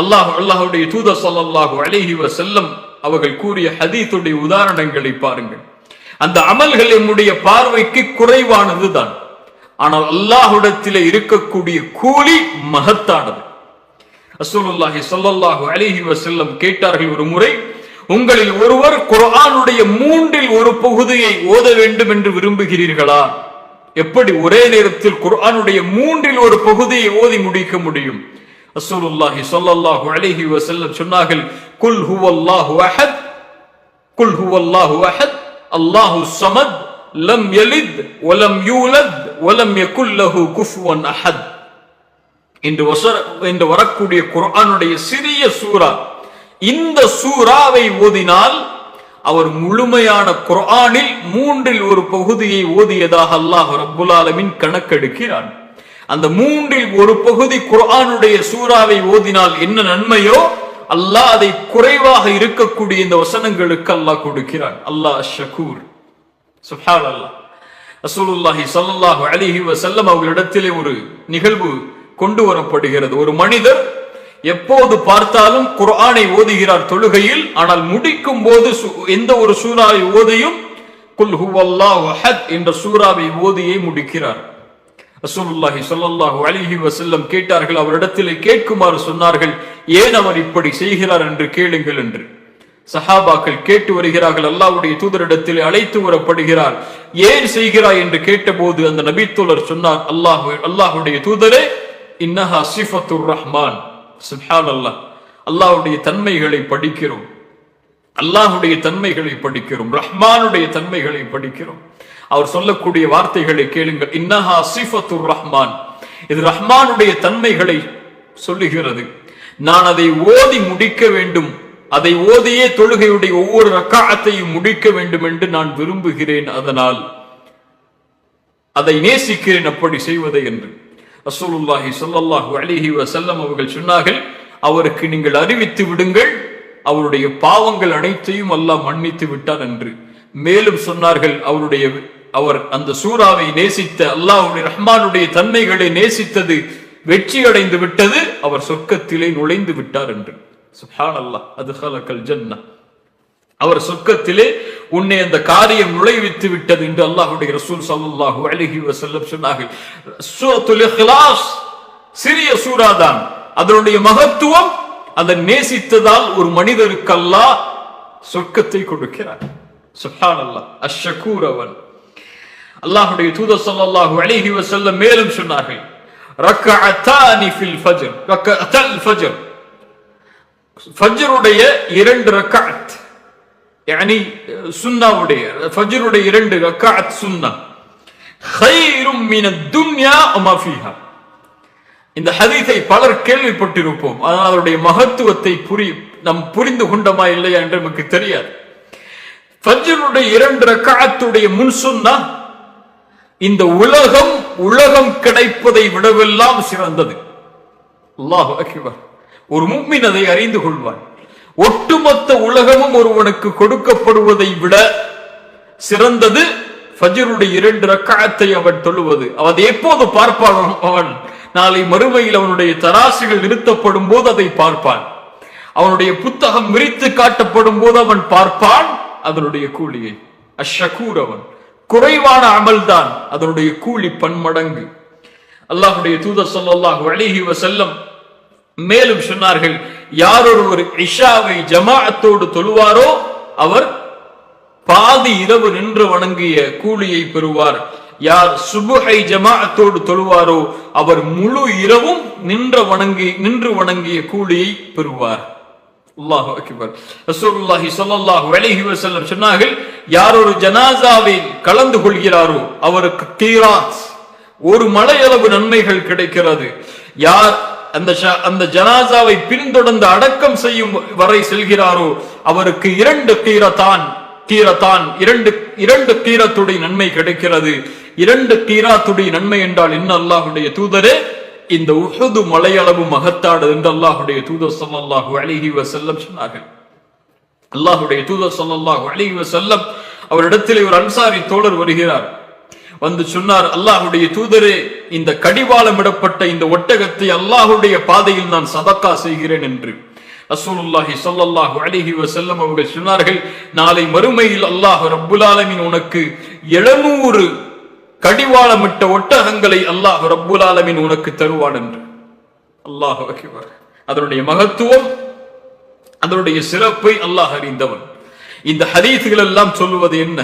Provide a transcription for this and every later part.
அல்லாஹ் அல்லாஹுடைய தூதர் ஸல்லல்லாஹு அலைஹி செல்லம் அவர்கள் கூறிய ஹதீத்துடைய உதாரணங்களை பாருங்கள். அந்த அமல்கள் என்னுடைய பார்வைக்கு குறைவானது தான் ஆனால் அல்லாஹுடத்தில் இருக்கக்கூடிய கூலி மகத்தானது. அசூலுல்லாஹி சொல்லல்லாஹு அலிஹி வசல்லம் கேட்டார்கள் ஒரு முறை உங்களில் ஒருவர் குர்ஆனுடைய மூன்றில் ஒரு பகுதியை ஓத வேண்டும் என்று விரும்புகிறீர்களா? எப்படி ஒரே நேரத்தில் குர்ஆனுடைய மூன்றில் ஒரு பகுதியை ஓதி முடிக்க முடியும்? ரசூலுல்லாஹி சொல்லல்லாஹு அலைஹி வசல்லம் சொன்னார்கள் குல் ஹுவல்லாஹு அஹத் குல் ஹுவல்லாஹு அஹத் அல்லாஹு சமத் லம் யலித் வலம் யூலத் வலம் யகுல் லஹு குஃபுவன் அஹத். இன்று வசர- இன்று வரக்கூடிய குர்ஆனுடைய சிறிய சூரா இந்த சூறாவை ஓதினால் அவர் முழுமையான குர்ஆனில் மூன்றில் ஒரு பகுதியை ஓதியதாக அல்லாஹ் ரப்புல் ஆலமின் கணக்கெடுக்கிறான். அந்த மூன்றில் ஒரு பகுதி குர்ஆனுடைய சூறாவை ஓதினால் என்ன நன்மையோ அல்லாஹ் அதை குறைவாக இருக்கக்கூடிய இந்த வசனங்களுக்கு அல்லாஹ் கொடுக்கிறான். அல்லாஹ் ஷகூர். சுப்ஹானல்லாஹ் ரசூலுல்லாஹி ஸல்லல்லாஹு அலைஹி வஸல்லம் அவர்களிடத்திலே ஒரு நிகழ்வு கொண்டு வரப்படுகிறது. ஒரு மனிதர் எப்போது பார்த்தாலும் குர்ஆனை ஓதுகிறார் தொழுகையில் ஆனால் முடிக்கும் போது சு- எந்த ஒரு சூறாவை ஓதியும் குல் ஹுவல்லாஹ் அஹத் என்ற சூறாவை ஓதியே முடிக்கிறார். ரசூலுல்லாஹி சொல்லல்லாஹு அலிஹி வசல்லம் கேட்டார்கள் அவரிடத்திலே கேட்குமாறு சொன்னார்கள் ஏன் அவர் இப்படி செய்கிறார் என்று கேளுங்கள் என்று. சஹாபாக்கள் கேட்டு வருகிறார்கள் அல்லாவுடைய தூதரிடத்தில் அழைத்து வரப்படுகிறார் ஏன் செய்கிறாய் என்று கேட்டபோது அந்த நபித்தோழர் சொன்னார் அல்லாஹ் அல்லாஹுடைய தூதரே இன்னஹா சிஃபத்துர் ரஹ்மான். அல்லாஹ் அல்லாஹுடைய தன்மைகளை படிக்கிறோம். அல்லாஹுடைய தன்மைகளை படிக்கிறோம் ரஹ்மானுடைய தன்மைகளை படிக்கிறோம். அவர் சொல்லக்கூடிய வார்த்தைகளை கேளுங்கள். இன்னஹா சிஃபத்துர் ரஹ்மான். இது ரஹ்மானுடைய தன்மைகளை சொல்லுகிறது. நான் அதை ஓதி முடிக்க வேண்டும். அதை ஓதியே தொழுகையுடைய ஒவ்வொரு ரக்காத்தையும் முடிக்க வேண்டும் என்று நான் விரும்புகிறேன். அதனால் அதை நேசிக்கிறேன் அப்படி செய்வதை என்று. ரசூலுல்லாஹி ஸல்லல்லாஹு அலிஹி வசல்லம் அவர்கள் சொன்னார்கள் அவருக்கு நீங்கள் அறிவித்து விடுங்கள். அவருடைய பாவங்கள் அனைத்தையும் அல்லாஹ் மன்னித்து விட்டார் என்று. மேலும் சொன்னார்கள் அவருடைய அவர் அந்த சூறாவை நேசித்த அல்லாஹுடைய ரஹ்மானுடைய தன்மைகளை நேசித்தது வெற்றி அடைந்து விட்டது அவர் சொர்க்கத்திலே நுழைந்து விட்டார் என்று. அல்லாஹ் அது ஹலக்கல் ஜன்னah அவர் சொர்க்கத்திலே உன்னை அந்த காரியம் நுழைவித்து விட்டது என்று அல்லாஹுடைய ரசூல் ஸல்லல்லாஹு அலைஹி வசல்லம் சொன்னார்கள். சிறிய சூறாதான். அதனுடைய மகத்துவம் அதை நேசித்ததால் ஒரு மனிதருக்கு அல்லாஹ் சொர்க்கத்தை கொடுக்கிறார் சுப்ஹானல்லாஹ் அஷ்ஷகூர் அவன் அல்லாஹ்வுடைய தூதர் ஸல்லல்லாஹு அலைஹி வஸல்லம் மேலும் சொன்னார்கள் ரக்அத்தானி ஃபில் ஃபஜ்ர் ரக்அத்தல் ஃபஜ்ர் ஃபஜ்ருடைய இரண்டு ரக்அத் يعني சுன்னாவுடைய ஃபஜ்ருடைய இரண்டு ரக்அத் சுன்னா خير من الدنيا وما فيها இந்த ஹதீஸை பலர் கேள்விப்பட்டிருப்போம். ஆனால் அதனுடைய மகத்துவத்தை புரி நம் புரிந்து கொண்டோமா இல்லையா என்று நமக்கு தெரியாது. ஃபஜ்ருடைய இரண்டு ரக்காத்துடைய முன் சுன்னா இந்த உலகம் உலகம் கிடைப்பதை விடவெல்லாம் சிறந்தது. அல்லாஹ் ஒரு மும்மின் அதை அறிந்து கொள்வான். ஒட்டுமொத்த உலகமும் ஒருவனுக்கு கொடுக்கப்படுவதை விட சிறந்தது ஃபஜ்ருடைய இரண்டு ரக்காயத்தை அவன் தொழுவது. அவன் எப்போது பார்ப்பான் அவன்? நாளை மறுமையில் அவனுடைய தராசுகள் நிறுத்தப்படும் போது அதை பார்ப்பான். அவனுடைய புத்தகம் விரித்து காட்டப்படும் போது அவன் பார்ப்பான். அதனுடைய கூலியை. அஷகூர் அவன். குறைவான அமல்தான். அதனுடைய கூலி பன்மடங்கு. அல்லாஹுடைய தூதர் ஸல்லல்லாஹு அலைஹி வசல்லம் மேலும் சொன்னார்கள் யார் ஒருவர் இஷாவை ஜமாஅத்தோடு தொழுவாரோ அவர் பாதி இரவு நின்று வணங்கிய கூலியை பெறுவார். யார் சுபுஹை ஜமாஅத்தோடு தொழுவாரோ அவர் முழு இரவும் நின்ற வணங்கி நின்று வணங்கிய கூலியை பெறுவார். அல்லாஹு அக்பர். ரசூலுல்லாஹி ஸல்லல்லாஹு அலைஹி வஸல்லம் சொன்னார்கள் யார் ஒரு ஜனாசாவில் கலந்து கொள்கிறாரோ அவருக்கு கீராத் ஒரு மலையளவு நன்மைகள் கிடைக்கிறது. யார் அந்த அந்த ஜனாசாவை பின்தொடர்ந்து அடக்கம் செய்யும் வரை செல்கிறாரோ அவருக்கு இரண்டு கீரத்தான் கீரத்தான் இரண்டு இரண்டு கீரத்துடைய நன்மை கிடைக்கிறது. இரண்டு கீராத்துடைய நன்மை என்றால் என்ன அல்லாஹுடைய தூதரே? இந்த உஹது மலையளவு மகத்தாடு என்று அல்லாஹுடைய தூதர் ஸல்லல்லாஹு அலைஹி வஸல்லம் சொன்னார்கள். அல்லாஹுடைய தூதர் ஸல்லல்லாஹு அலைஹி செல்லம் அவரிடத்தில் ஒரு அன்சாரி தோழர் வருகிறார். வந்து சொன்னார் அல்லாஹுடைய தூதரே இந்த கடிவாளமிடப்பட்ட இந்த ஒட்டகத்தை அல்லாஹுடைய பாதையில் நான் சதக்கா செய்கிறேன் என்று. ரசூலுல்லாஹி சொல்லல்லாஹு அலிஹி வசல்லம் அவர்கள் சொன்னார்கள் நாளை மறுமையில் அல்லாஹ் ரப்புலாலமின் உனக்கு 700 கடிவாளமிட்ட ஒட்டகங்களை அல்லாஹ் ரப்புலாலமின் உனக்கு தருவான் என்று. அல்லாஹ் அக்பர். அதனுடைய மகத்துவம் அதனுடைய சிறப்பை அல்லாஹ் அறிந்தவன். இந்த ஹதீசுகள் எல்லாம் சொல்லுவது என்ன?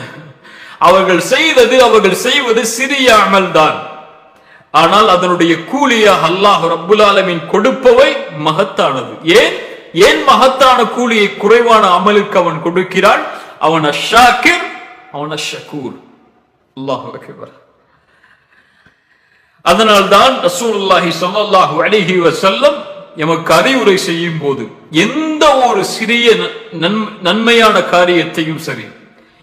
அவர்கள் செய்தது அவர்கள் செய்வது சிறிய அமல்தான் ஆனால் அதனுடைய கூலியாக அல்லாஹ் ரப்புல் ஆலமீன் கொடுப்பவை மகத்தானது. ஏன்? ஏன் மகத்தான கூலியை குறைவான அமலுக்கு அவன் கொடுக்கிறான்? அவன் அஷாக்கிர் அவன் அஷகூர் அல்லாஹ் அதனால் அதனால்தான் ரசூல்லாஹி ஸல்லல்லாஹு அலிஹி வசல்லம் எமக்கு அறிவுரை செய்யும் போது எந்த ஒரு சிறிய நன்- நன்மையான காரியத்தையும் சரி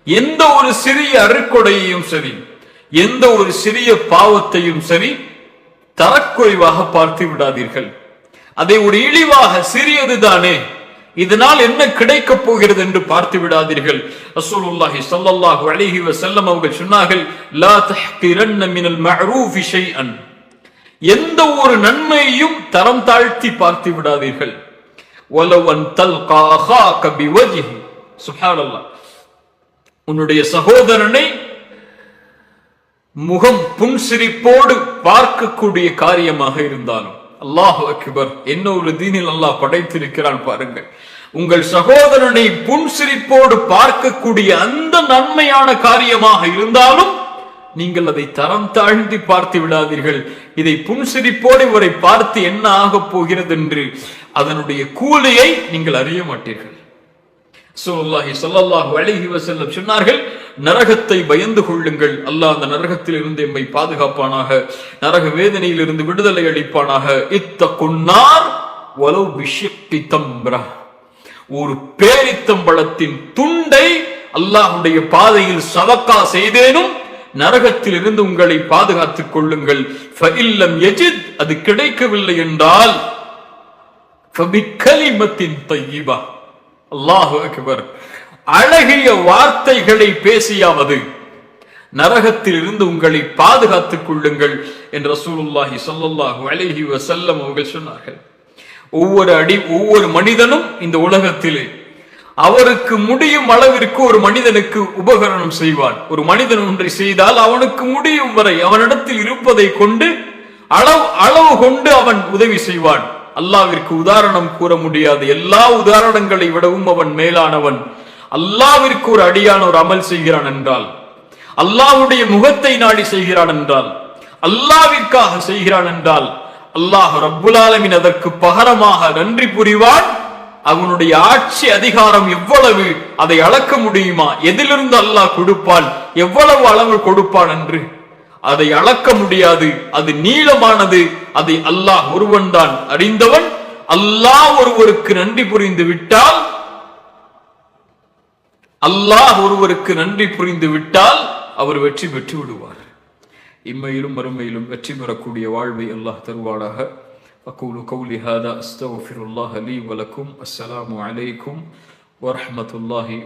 எந்த ஒரு சிறிய அருக்கொடையையும் சரி எந்த ஒரு சிறிய பாவத்தையும் சரி தரக்குறைவாக பார்த்து விடாதீர்கள். அதை ஒரு இழிவாக சிறியது தானே. இதனால் என்ன கிடைக்கப் போகிறது என்று பார்த்து விடாதீர்கள். ரசூலுல்லாஹி ஸல்லல்லாஹு அலைஹி வஸல்லம் அவர்கள் சொன்னார்கள் லா தஹ்கிரன்ன மினல் மஅரூஃபி ஷைஅன். எந்த ஒரு நன்மையையும் தரம் தாழ்த்தி பார்த்து விடாதீர்கள். வலவன் தல்கா அஹாக பிவஜ்ஹி. சுப்ஹானல்லாஹ் உன்னுடைய சகோதரனை முகம் புன்சிரிப்போடு பார்க்கக்கூடிய காரியமாக இருந்தாலும் அல்லாஹ் அக்பர் என்ன ஒரு தீனில் அல்லாஹ் படைத்திருக்கிறான் பாருங்கள். உங்கள் சகோதரனை புன்சிரிப்போடு பார்க்கக்கூடிய அந்த நன்மையான காரியமாக இருந்தாலும் நீங்கள் அதை தரம் தாழ்ந்து பார்த்து விடாதீர்கள். இதை புன்சிரிப்போடு இவரை பார்த்து என்ன ஆகப் போகிறது என்று அதனுடைய கூலியை நீங்கள் அறிய மாட்டீர்கள். சொல்லாஹி ஸல்லல்லாஹு அழகி வசல்லம் சொன்னார்கள் நரகத்தை பயந்து கொள்ளுங்கள். அல்லாஹ் அந்த நரகத்தில் இருந்து எம்மை பாதுகாப்பானாக நரக வேதனையில் இருந்து விடுதலை அளிப்பானாக. இத்த கொன்னார் வலவு பிஷிப்பி தம்ரா. ஒரு பேரித்தம்பளத்தின் துண்டை அல்லாஹுடைய பாதையில் சவக்கா செய்தேனும் நரகத்தில் இருந்து உங்களை பாதுகாத்துக் கொள்ளுங்கள். ஃபஇல்லம் அது கிடைக்கவில்லை என்றால் அல்லாஹு அக்பர். அழகிய வார்த்தைகளை பேசியாவது நரகத்தில் இருந்து உங்களை பாதுகாத்துக் கொள்ளுங்கள் என்று ரசூலுல்லாஹி ஸல்லல்லாஹு அலஹி வசல்லம் அவர்கள் சொன்னார்கள். ஒவ்வொரு அடி ஒவ்வொரு மனிதனும் இந்த உலகத்திலே அவருக்கு முடியும் அளவிற்கு ஒரு மனிதனுக்கு உபகரணம் செய்வான். ஒரு மனிதன் ஒன்றை செய்தால் அவனுக்கு முடியும் வரை அவனிடத்தில் இருப்பதை கொண்டு அளவு அளவு கொண்டு அவன் உதவி செய்வான். அல்லாவிற்கு உதாரணம் கூற முடியாது. எல்லா உதாரணங்களை விடவும் அவன் மேலானவன். அல்லாவிற்கு ஒரு அடியான ஒரு அமல் செய்கிறான் என்றால் அல்லாவுடைய முகத்தை நாடி செய்கிறான் என்றால் அல்லாவிற்காக செய்கிறான் என்றால் அல்லாஹ் ரப்புல் அதற்கு பகரமாக நன்றி புரிவான். அவனுடைய ஆட்சி அதிகாரம் எவ்வளவு அதை அளக்க முடியுமா? எதிலிருந்து அல்லாஹ் கொடுப்பான்? எவ்வளவு அளவு கொடுப்பான் என்று? அதை அளக்க முடியாது. அது நீளமானது. அதை அல்லாஹ் ஒருவன் தான் அறிந்தவன். அல்லாஹ் ஒருவருக்கு நன்றி புரிந்து விட்டால் அல்லாஹ் ஒருவருக்கு நன்றி புரிந்து விட்டால் அவர் வெற்றி பெற்று விடுவார். இம்மையிலும் மறுமையிலும் வெற்றி பெறக்கூடிய வாழ்வை அல்லாஹ் தருவாளாக அக்கூலு கௌலி ஹாதா அஸ்தஃபிருல்லாஹ் அலி வலக்கும் அஸ்ஸலாமு அலைக்கும். வரஹமத்துல்லாஹி